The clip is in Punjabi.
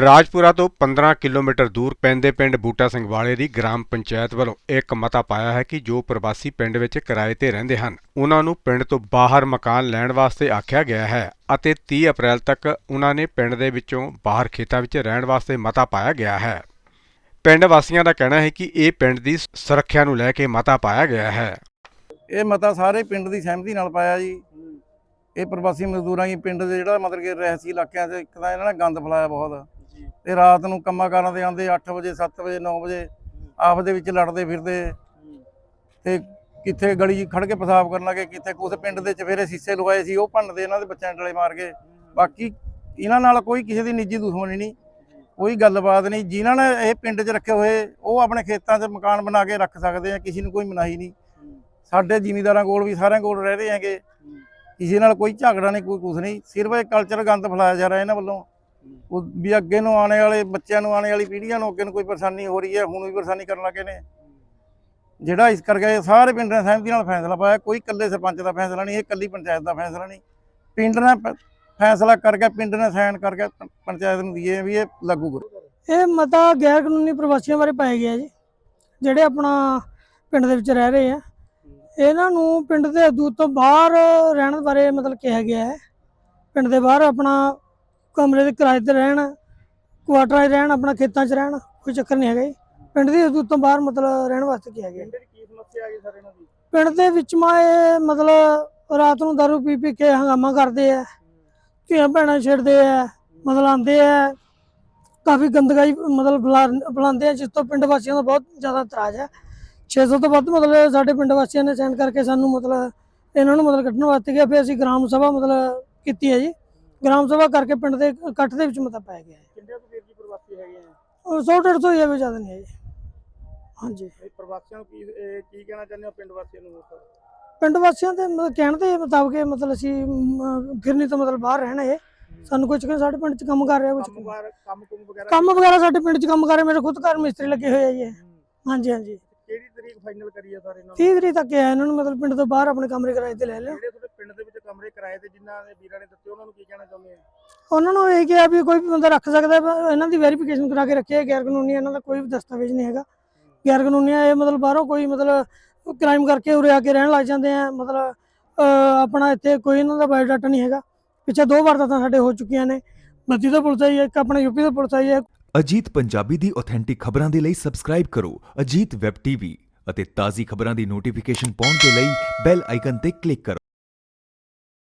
ਰਾਜਪੁਰਾ ਤੋਂ 15 ਕਿਲੋਮੀਟਰ ਦੂਰ ਪੈਂਦੇ ਪਿੰਡ ਬੂਟਾ ਸਿੰਘ ਵਾਲੇ ਦੀ ਗ੍ਰਾਮ ਪੰਚਾਇਤ ਵੱਲੋਂ ਇੱਕ ਮਤਾ ਪਾਇਆ ਹੈ ਕਿ ਜੋ ਪ੍ਰਵਾਸੀ ਪਿੰਡ ਵਿੱਚ ਕਿਰਾਏ ਤੇ ਰਹਿੰਦੇ ਹਨ, ਉਹਨਾਂ ਨੂੰ ਪਿੰਡ ਤੋਂ ਬਾਹਰ ਮਕਾਨ ਲੈਣ ਵਾਸਤੇ ਆਖਿਆ ਗਿਆ ਹੈ ਅਤੇ 30 ਅਪ੍ਰੈਲ ਤੱਕ ਉਹਨਾਂ ਨੇ ਪਿੰਡ ਦੇ ਵਿੱਚੋਂ ਬਾਹਰ ਖੇਤਾਂ ਵਿੱਚ ਰਹਿਣ ਵਾਸਤੇ ਮਤਾ ਪਾਇਆ ਗਿਆ ਹੈ। ਪਿੰਡ ਵਾਸੀਆਂ ਦਾ ਕਹਿਣਾ ਹੈ ਕਿ ਇਹ ਪਿੰਡ ਦੀ ਸੁਰੱਖਿਆ ਨੂੰ ਲੈ ਕੇ ਮਤਾ ਪਾਇਆ ਗਿਆ ਹੈ। ਇਹ ਮਤਾ ਸਾਰੇ ਪਿੰਡ ਦੀ ਸਹਿਮਤੀ ਨਾਲ ਪਾਇਆ ਜੀ। ਇਹ ਪ੍ਰਵਾਸੀ ਮਜ਼ਦੂਰਾਂ ਦੀ ਪਿੰਡ ਦੇ ਜਿਹੜਾ ਮਤਲਬ ਕਿ ਰਹਿਸੀ ਇਲਾਕਿਆਂ 'ਚ ਇੱਕ ਤਾਂ ਇਹਨਾਂ ਨੇ ਗੰਦ ਫਲਾਇਆ ਬਹੁਤ। ਤੇ ਰਾਤ ਨੂੰ ਕੰਮਾਂ ਕਾਰਾਂ ਦੇ ਆਉਂਦੇ 8 ਵਜੇ 7 ਵਜੇ 9 ਵਜੇ ਆਪਸ ਦੇ ਵਿੱਚ ਲੜਦੇ ਫਿਰਦੇ। ਤੇ ਕਿੱਥੇ ਗਲੀ ਖੜ ਕੇ ਪਿਸ਼ਾਬ ਕਰਨ ਲੱਗੇ, ਕਿੱਥੇ ਕੁਛ ਪਿੰਡ ਦੇ ਚਫੇਰੇ ਸੀਸੇ ਲਵਾਏ ਸੀ, ਉਹ ਭੰਨਦੇ ਇਹਨਾਂ ਦੇ ਬੱਚਿਆਂ ਡਲੇ ਮਾਰ ਕੇ। ਬਾਕੀ ਇਹਨਾਂ ਨਾਲ ਕੋਈ ਕਿਸੇ ਦੀ ਨਿੱਜੀ ਦੁਸ਼ਮਣੀ ਨਹੀਂ, ਕੋਈ ਗੱਲਬਾਤ ਨਹੀਂ। ਜਿਨ੍ਹਾਂ ਨੇ ਇਹ ਪਿੰਡ 'ਚ ਰੱਖੇ ਹੋਏ, ਉਹ ਆਪਣੇ ਖੇਤਾਂ 'ਚ ਮਕਾਨ ਬਣਾ ਕੇ ਰੱਖ ਸਕਦੇ ਆ, ਕਿਸੇ ਨੂੰ ਕੋਈ ਮਨਾਹੀ ਨਹੀਂ। ਸਾਡੇ ਜ਼ਿਮੀਂਦਾਰਾਂ ਕੋਲ ਵੀ ਸਾਰਿਆਂ ਕੋਲ ਰਹਿ ਰਹੇ ਹੈਗੇ। ਕਿਸੇ ਨਾਲ ਕੋਈ ਝਗੜਾ ਨਹੀਂ, ਕੋਈ ਕੁਛ ਨਹੀਂ। ਸਿਰਫ ਇਹ ਕਲਚਰ ਗੰਦ ਫੈਲਾਇਆ ਜਾ ਰਿਹਾ ਇਹਨਾਂ ਵੱਲੋਂ। ਉਹ ਵੀ ਅੱਗੇ ਨੂੰ ਆਉਣੇ ਵਾਲੇ ਬੱਚਿਆਂ ਨੂੰ ਆਉਣੇ ਵਾਲੀ ਪੀੜ੍ਹੀਆਂ ਨੂੰ ਅੱਗੇ ਨੂੰ ਕੋਈ ਪਰੇਸ਼ਾਨੀ ਹੋ ਰਹੀ ਹੈ, ਹੁਣ ਵੀ ਪਰੇਸ਼ਾਨੀ ਕਰਨ ਲੱਗੇ ਨੇ। ਜਿਹੜਾ ਇਸ ਕਰਕੇ ਸਾਰੇ ਪਿੰਡ ਨੇ ਸਹਿਮਤੀ ਨਾਲ ਫੈਸਲਾ ਪਾਇਆ, ਕੋਈ ਇਕੱਲੇ ਸਰਪੰਚ ਦਾ ਫੈਸਲਾ ਨਹੀਂ, ਇਹ ਇਕੱਲੀ ਪੰਚਾਇਤ ਦਾ ਫੈਸਲਾ ਨਹੀਂ। ਪਿੰਡ ਨੇ ਫੈਸਲਾ ਕਰਕੇ ਪਿੰਡ ਨੇ ਸਾਈਨ ਕਰਕੇ ਪੰਚਾਇਤ ਨੂੰ ਦੀਏ ਵੀ ਇਹ ਲਾਗੂ ਕਰੋ। ਇਹ ਮਤਾ ਗੈਰ ਕਾਨੂੰਨੀ ਪ੍ਰਵਾਸੀਆਂ ਬਾਰੇ ਪਾਇਆ ਗਿਆ ਜੀ, ਜਿਹੜੇ ਆਪਣਾ ਪਿੰਡ ਦੇ ਵਿੱਚ ਰਹਿ ਰਹੇ ਆ। ਇਹਨਾਂ ਨੂੰ ਪਿੰਡ ਦੇ ਹਦੂਦ ਤੋਂ ਬਾਹਰ ਰਹਿਣ ਬਾਰੇ ਮਤਲਬ ਕਿਹਾ ਗਿਆ ਹੈ। ਪਿੰਡ ਦੇ ਬਾਹਰ ਆਪਣਾ ਕਮਰੇ ਦੇ ਕਿਰਾਏ ਤੇ ਰਹਿਣ ਕੁਆਟਰਾਂ 'ਚ ਰਹਿਣ ਆਪਣਾ ਖੇਤਾਂ 'ਚ ਰਹਿਣ ਕੋਈ ਚੱਕਰ ਨਹੀਂ ਹੈਗਾ ਜੀ। ਪਿੰਡ ਦੀ ਹਦੂਦ ਤੋਂ ਬਾਹਰ ਮਤਲਬ ਰਹਿਣ ਵਾਸਤੇ ਕਿਹਾ ਗਿਆ। ਪਿੰਡ ਦੀ ਕੀ ਸਮੱਸਿਆ ਆ ਗਈ ਸਰ ਇਹਨਾਂ ਦੀ? ਪਿੰਡ ਦੇ ਵਿੱਚ ਮਾ ਇਹ ਮਤਲਬ ਰਾਤ ਨੂੰ ਦਾਰੂ ਪੀ ਪੀ ਕੇ ਹੰਗਾਮਾ ਕਰਦੇ ਆ ਧੀਆਂ ਭੈਣਾਂ ਛੇੜਦੇ ਆ ਮਤਲਬ ਆਉਂਦੇ ਆ। ਕਾਫੀ ਗੰਦਗਾਈ ਮਤਲਬ ਬੁਲਾ- ਬੁਲਾਉਂਦੇ ਆ ਜਿਸ ਤੋਂ ਪਿੰਡ ਵਾਸੀਆਂ ਦਾ ਬਹੁਤ ਜ਼ਿਆਦਾ ਇਤਰਾਜ਼ ਹੈ। 600 ਤੋਂ ਵੱਧ ਮਤਲਬ ਸਾਡੇ ਪਿੰਡ ਵਾਸੀਆਂ ਨੇ ਸੈਂਡ ਕਰਕੇ ਸਾਨੂੰ ਮਤਲਬ ਇਹਨਾਂ ਨੂੰ ਮਤਲਬ ਕੱਢਣ ਵਾਸਤੇ ਗਿਆ ਫਿਰ ਅਸੀਂ ਗ੍ਰਾਮ ਸਭਾ ਮਤਲਬ ਕੀਤੀ ਹੈ ਜੀ। ਗ੍ਰਾਮ ਸਭਾ ਕਰਕੇ ਪਿੰਡ ਦੇ ਇਕੱਠ ਦੇ ਵਿੱਚ ਮਤਾ ਪਾਇਆ ਗਿਆ ਹੈ। ਕਿੰਨੇ ਕੁ ਵੀਰ ਜੀ ਪ੍ਰਵਾਸੀ ਹੈਗੇ ਆ? ਉਹ 100 150 ਜਾਂ ਵੀ ਜ਼ਿਆਦਾ ਨਹੀਂ ਹੈ ਜੀ ਹਾਂਜੀ। ਇਹ ਪ੍ਰਵਾਸੀਆਂ ਨੂੰ ਕੀ ਇਹ ਕੀ ਕਹਿਣਾ ਚਾਹੁੰਦੇ ਹੋ ਪਿੰਡ ਵਾਸੀਆਂ ਨੂੰ ਪਿੰਡ ਵਾਸੀਆਂ ਦੇ ਮਤਲਬ ਕਹਿਣ ਦੇ ਮੁਤਾਬਕ ਇਹ ਮਤਲਬ ਅਸੀਂ ਮ, ਫਿਰਨੀ ਤੋਂ ਮਤਲਬ ਬਾਹਰ ਰਹਿਣਾ ਹੈ। ਸਾਨੂੰ ਕੁਝ ਕਿ ਸਾਡੇ ਪਿੰਡ 'ਚ ਕੰਮ ਕਰ ਰਿਹਾ ਕੁਝ ਕੰਮਕਾਰ ਕੰਮ ਕੁਮ ਵਗੈਰਾ? ਕੰਮ ਵਗੈਰਾ ਸਾਡੇ ਪਿੰਡ 'ਚ ਕੰਮ ਕਰ ਰਿਹਾ ਮੇਰੇ ਖੁਦ ਘਰ ਮਿਸਤਰੀ ਲੱਗੇ ਹੋਏ ਆ ਜੀ ਇਹ। ਹਾਂਜੀ ਹਾਂਜੀ। ਕਿਹੜੀ ਤਰੀਕ ਫਾਈਨਲ ਕਰੀ ਹੈ ਸਰ ਇਹਨਾਂ 30 ਤਰੀਕ ਤੱਕ ਆਇਆ ਇਹਨਾਂ ਨੂੰ ਮਤਲਬ ਪਿੰਡ ਤੋਂ ਬਾਹਰ ਆਪਣੇ ਕਮਰੇ ਕਿਰਾਏ ਤੇ ਲੈ ਲਿਆ। ਜਿਹੜੇ ਤੁਹਾਡੇ ਕਮਰੇ ਕਿਰਾਏ ਤੇ ਜਿਨ੍ਹਾਂ ਨੇ ਵੀਰਾਂ ਨੇ ਦਿੱਤੇ ਉਹਨਾਂ ਨੂੰ ਕੀ ਕਹਿਣਾ ਚਾਹੁੰਦੇ ਆ ਉਹਨਾਂ ਨੂੰ ਇਹ ਕਿਹਾ ਵੀ ਕੋਈ ਵੀ ਬੰਦਾ ਰੱਖ ਸਕਦਾ ਹੈ, ਪਰ ਇਹਨਾਂ ਦੀ ਵੈਰੀਫਿਕੇਸ਼ਨ ਕਰਾ ਕੇ ਰੱਖਿਆ ਗੈਰ ਕਾਨੂੰਨੀ ਇਹਨਾਂ ਦਾ ਕੋਈ ਵੀ ਦਸਤਾਵੇਜ਼ ਨਹੀਂ ਹੈਗਾ। ਗੈਰ ਕਾਨੂੰਨੀ ਆ, ਇਹ ਮਤਲਬ ਬਾਹਰੋਂ ਕੋਈ ਮਤਲਬ ਕ੍ਰਾਈਮ ਕਰਕੇ ਉਰੇ ਆ ਕੇ ਰਹਿਣ ਲੱਗ ਜਾਂਦੇ ਆ ਮਤਲਬ ਅਹ, ਆਪਣਾ ਇੱਥੇ ਕੋਈ ਇਹਨਾਂ ਦਾ ਬਾਇਓਡਾਟਾ ਨਹੀਂ ਹੈਗਾ। ਪਿੱਛੇ ਦੋ ਵਾਰ ਤਾਂ ਸਾਡੇ ਹੋ ਚੁੱਕੀਆਂ ਨੇ ਬੱਤੀ ਤੋਂ ਪੁਲਿਸ ਆਈ ਹੈ ਇੱਕ ਆਪਣਾ ਯੂਪੀ ਤੋਂ ਪੁਲਿਸ ਆਈ ਹੈ। ਅਜੀਤ ਪੰਜਾਬੀ ਦੀ ਆਥੈਂਟਿਕ ਖਬਰਾਂ ਦੇ ਲਈ ਸਬਸਕ੍ਰਾਈਬ ਕਰੋ ਅਜੀਤ ਵੈਬ ਟੀਵੀ ਅਤੇ ਤਾਜ਼ੀ ਖਬਰਾਂ ਦੀ ਨੋਟੀਫਿਕੇਸ਼ਨ ਪਾਉਣ ਦੇ ਲਈ ਬੈਲ ਆਈਕਨ ਤੇ ਕਲਿੱਕ ਕਰੋ।